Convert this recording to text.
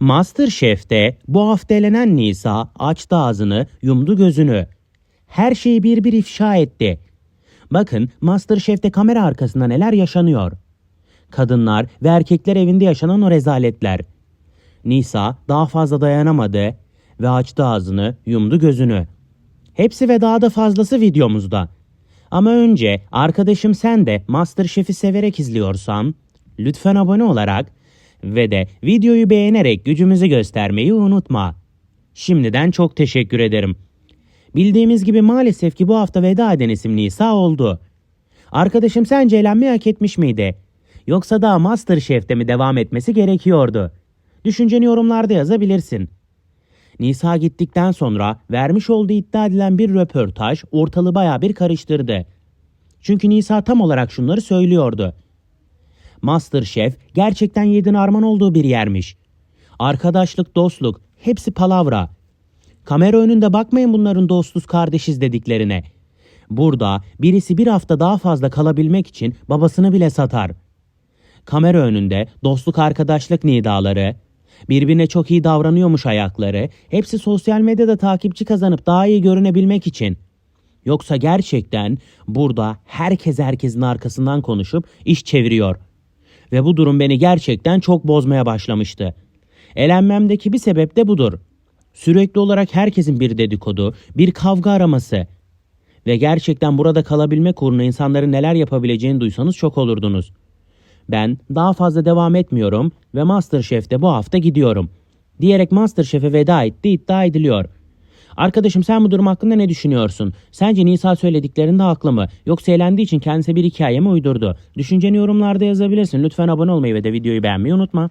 Masterchef'te bu hafta elenen Nisa açtı ağzını, yumdu gözünü. Her şeyi bir bir ifşa etti. Bakın Masterchef'te kamera arkasında neler yaşanıyor. Kadınlar ve erkekler evinde yaşanan o rezaletler. Nisa daha fazla dayanamadı ve açtı ağzını, yumdu gözünü. Hepsi ve daha da fazlası videomuzda. Ama önce arkadaşım sen de Masterchef'i severek izliyorsan lütfen abone olarak ve de videoyu beğenerek gücümüzü göstermeyi unutma. Şimdiden çok teşekkür ederim. Bildiğimiz gibi maalesef ki bu hafta veda eden isim Nisa oldu. Arkadaşım sence eğlenmeyi hak etmiş miydi? Yoksa daha Masterchef'te mi devam etmesi gerekiyordu? Düşünceni yorumlarda yazabilirsin. Nisa gittikten sonra vermiş olduğu iddia edilen bir röportaj ortalığı baya bir karıştırdı. Çünkü Nisa tam olarak şunları söylüyordu. Masterchef gerçekten yedin arman olduğu bir yermiş. Arkadaşlık, dostluk hepsi palavra. Kamera önünde bakmayın bunların dostuz kardeşiz dediklerine. Burada birisi bir hafta daha fazla kalabilmek için babasını bile satar. Kamera önünde dostluk arkadaşlık nidaları, birbirine çok iyi davranıyormuş ayakları, hepsi sosyal medyada takipçi kazanıp daha iyi görünebilmek için. Yoksa gerçekten burada herkes herkesin arkasından konuşup iş çeviriyor. Ve bu durum beni gerçekten çok bozmaya başlamıştı. Elenmemdeki bir sebep de budur. Sürekli olarak herkesin bir dedikodu, bir kavga araması. Ve gerçekten burada kalabilmek uğruna insanların neler yapabileceğini duysanız çok olurdunuz. Ben daha fazla devam etmiyorum ve Masterchef'te bu hafta gidiyorum. Diyerek Masterchef'e veda etti iddia ediliyor. Arkadaşım sen bu durum hakkında ne düşünüyorsun? Sence Nisa söylediklerinde haklı mı? Yoksa eğlendiği için kendisi bir hikaye mi uydurdu? Düşünceni yorumlarda yazabilirsin. Lütfen abone olmayı ve de videoyu beğenmeyi unutma.